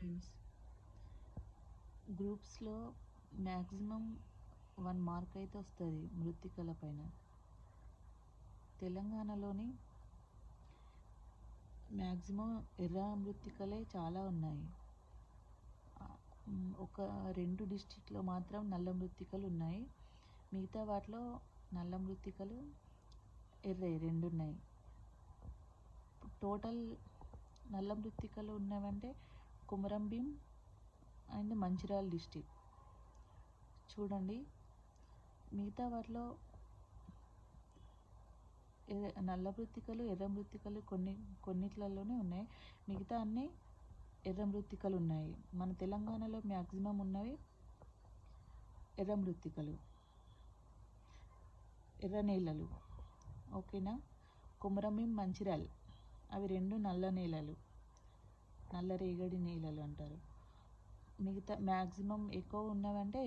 Friends గ్రూప్స్లో maximum one mark అయితే వస్తుంది మృత్తికల పైన. తెలంగాణలోని మ్యాక్సిమం ఎర్ర మృత్తికలే చాలా ఉన్నాయి. ఒక రెండు డిస్టిక్లో మాత్రం నల్ల మృతికలు ఉన్నాయి. మిగతా వాటిలో నల్ల మృతికలు ఎర్రయి రెండు ఉన్నాయి. టోటల్ నల్ల మృత్తికలు ఉన్నావంటే కుమరంభీం అండ్ మంచిర్యాల డిస్టిక్. చూడండి మిగతా వాటిలో నల్ల మృత్తికలు ఎర్ర మృత్తికలు కొన్ని కొన్నిట్లలోనే ఉన్నాయి. మిగతా అన్నీ ఎర్ర మృత్తికలు ఉన్నాయి. మన తెలంగాణలో మ్యాక్సిమం ఉన్నవి ఎర్ర మృత్తికలు ఎర్ర నేలలు. ఓకేనా? కొమరంభీం మంచిర్యాల్. అవి రెండు నల్ల నేలలు. నల్ల రేగడి నేలలు అంటారు. మిగతా మ్యాక్సిమం ఎక్కువ ఉన్నవంటే